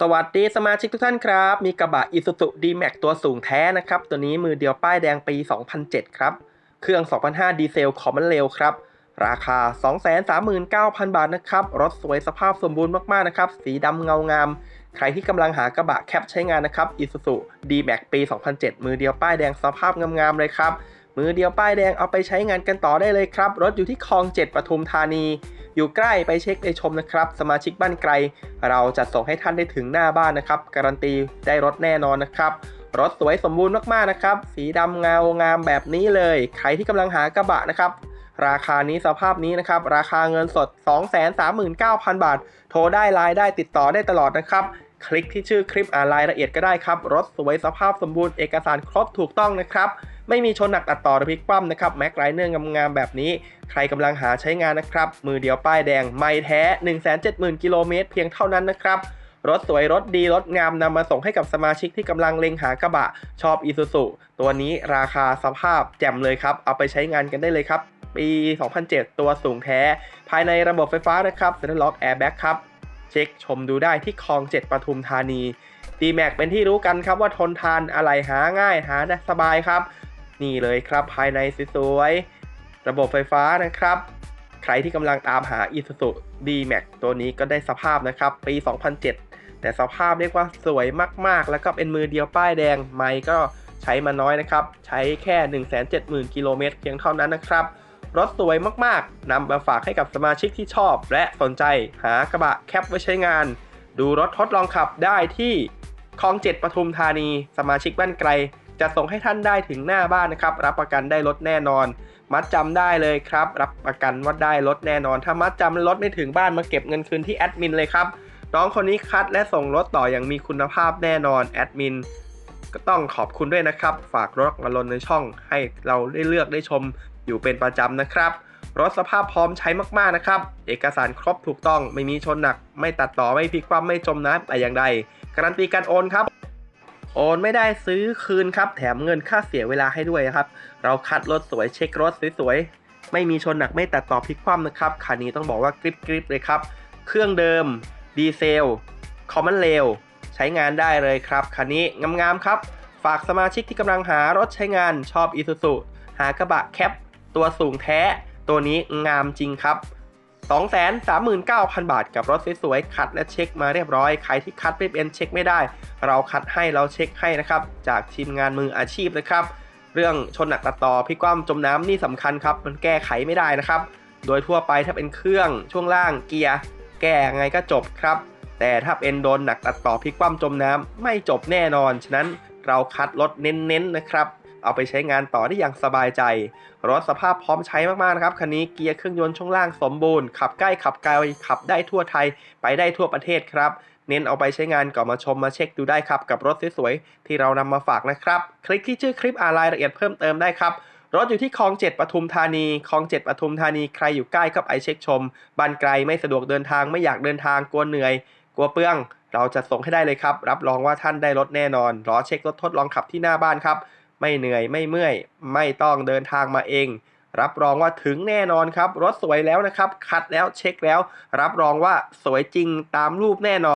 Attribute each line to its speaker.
Speaker 1: สวัสดีสมาชิกทุกท่านครับ มีกระบะ Isuzu D-Max ตัวสูงแท้นะครับ ตัวนี้มือเดียวป้ายแดงปี 2007 ครับ เครื่อง 2005 ดีเซลคอมมันเร็วครับ ราคา 239,000 บาทนะครับ รถสวยสภาพสมบูรณ์มาก ๆ นะครับ สีดำเงางาม ใครที่กำลังหากระบะแคปใช้งานนะครับ Isuzu D-Max ปี 2007 มือเดียวป้ายแดงสภาพงามๆเลยครับ มือเดียวป้ายแดงเอาไปใช้งานกันต่อได้เลยครับ รถอยู่ที่คลอง 7ปทุมธานี อยู่ใกล้ไปเช็คไปชมนะครับ สมาชิกบ้านไกล เราจะส่งให้ท่านได้ถึงหน้าบ้านนะครับ การันตีได้รถแน่นอนนะครับ รถสวยสมบูรณ์มากๆนะครับ สีดำเงางามแบบนี้เลย ใครที่กำลังหากระบะนะครับราคานี้สภาพนี้นะครับ ราคาเงินสด 239,000 บาท โทรได้ไลน์ได้ติดต่อได้ตลอดนะครับ คลิกที่ชื่อคลิปอ่านรายละเอียดก็ได้ครับ รถสวยสภาพสมบูรณ์เอกสารครบถูกต้องนะครับ ไม่มีชนหนักตัดต่อหรือพลิกคว่ำนะครับแม็กไลเนอร์งามๆแบบนี้ ใครกำลังหาใช้งานนะครับ มือเดียวป้ายแดงไม่แท้ 170,000 กิโลเมตรเพียงเท่านั้นนะครับรถสวยรถดีรถงามนำมาส่งให้กับสมาชิกที่กำลังเล็งหากระบะ ชอบ Isuzu ตัวนี้ราคาสภาพแจ่มเลยครับ เอาไปใช้งานกันได้เลยครับ ปี 2007 ตัวสูงแท้ ภายในระบบไฟฟ้านะครับเซ็นทรัลล็อกแอร์แบ็กครับ เช็คชมดูได้ที่คลอง 7ปทุมธานี d m a x เป็นที่รู้กันครับว่าทนทานอะไรหาง่ายหาได้สบายครับ นี่เลยครับภายในสวยๆ ระบบไฟฟ้านะครับ ใครที่กำลังตามหา Isuzu D-Max ตัวนี้ก็ได้สภาพนะครับ ปี 2007 แต่สภาพเรียกว่าสวยมากๆ แล้วก็เป็นมือเดียวป้ายแดง ไม่ก็ใช้มาน้อยนะครับ ใช้แค่ 170,000 กิโลเมตรเพียงเท่านั้นนะครับ รถสวยมากๆ นำมาฝากให้กับสมาชิกที่ชอบ และสนใจหากระบะแคปไว้ใช้งาน ดูรถทดลองขับได้ที่คลอง7ปทุมธานี สมาชิกบ้านไกล จะส่งให้ท่านได้ถึงหน้าบ้านนะครับ รับประกันได้รถแน่นอน มัดจำได้เลยครับ รับประกันว่าได้รถแน่นอน ถ้ามัดจำรถไม่ถึงบ้านมาเก็บเงินคืนที่แอดมินเลยครับน้องคนนี้คัดและส่งรถต่ออย่างมีคุณภาพแน่นอนแอดมินก็ต้องขอบคุณด้วยนะครับ ฝากรถมาลนในช่องให้เราได้เลือกได้ชมอยู่เป็นประจำนะครับ รถสภาพพร้อมใช้มากๆนะครับ เอกสารครบถูกต้องไม่มีชนหนัก ไม่ตัดต่อไม่พลิกคว่ำไม่จมน้ำแต่อย่างใดการันตีการโอนครับ โอนไม่ได้ซื้อคืนครับ แถมเงินค่าเสียเวลาให้ด้วยครับ เราคัดรถสวยเช็ครถสวยๆ ไม่มีชนหนักไม่ตัดต่อพลิกคว่ำนะครับคันนี้ต้องบอกว่ากริบกริบเลยครับ เครื่องเดิมดีเซลคอมมอนเรลใช้งานได้เลยครับคันนี้งามๆครับ ฝากสมาชิกที่กำลังหารถใช้งานชอบ Isuzu หากระบะแคปตัวสูงแท้ ตัวนี้งามจริงครับ 239,000 บาทกับรถสวยๆคัดและเช็คมาเรียบร้อย ใครที่คัดไม่เป็นเช็คไม่ได้ เราคัดให้เราเช็คให้นะครับ จากทีมงานมืออาชีพนะครับ เรื่องชนหนักตัดต่อพลิกคว่ำจมน้ำนี่สำคัญครับ มันแก้ไขไม่ได้นะครับ โดยทั่วไปถ้าเป็นเครื่องช่วงล่างเกียร์ แก้ไงก็จบครับ แต่ถ้าเป็นโดนหนักตัดต่อพลิกคว่ำจมน้ำไม่จบแน่นอน ฉะนั้นเราคัดรถเน้นๆนะครับ เอาไปใช้งานต่อได้อย่างสบายใจ รถสภาพพร้อมใช้มากๆนะครับ คันนี้เกียร์เครื่องยนต์ช่วงล่างสมบูรณ์ ขับใกล้ขับไกลขับได้ทั่วไทย ไปได้ทั่วประเทศครับ เน้นเอาไปใช้งานก่อนมาชมมาเช็คดูได้ครับ กับรถสวยๆที่เรานำมาฝากนะครับ คลิกที่ชื่อคลิปอ่านรายละเอียดเพิ่มเติมได้ครับรถอยู่ที่คลอง7ปทุมธานี คลอง7ปทุมธานี ใครอยู่ใกล้ก็ไปเช็คชม บ้านไกลไม่สะดวกเดินทาง ไม่อยากเดินทาง กลัวเหนื่อย กลัวเปลือง เราจะส่งให้ได้เลยครับ รับรองว่าท่านได้รถแน่นอน รอเช็ครถทดลองขับที่หน้าบ้านครับ ไม่เหนื่อยไม่เมื่อย ไม่ต้องเดินทางมาเอง รับรองว่าถึงแน่นอนครับ รถสวยแล้วนะครับ คัดแล้วเช็คแล้ว รับรองว่าสวยจริงตามรูปแน่นอน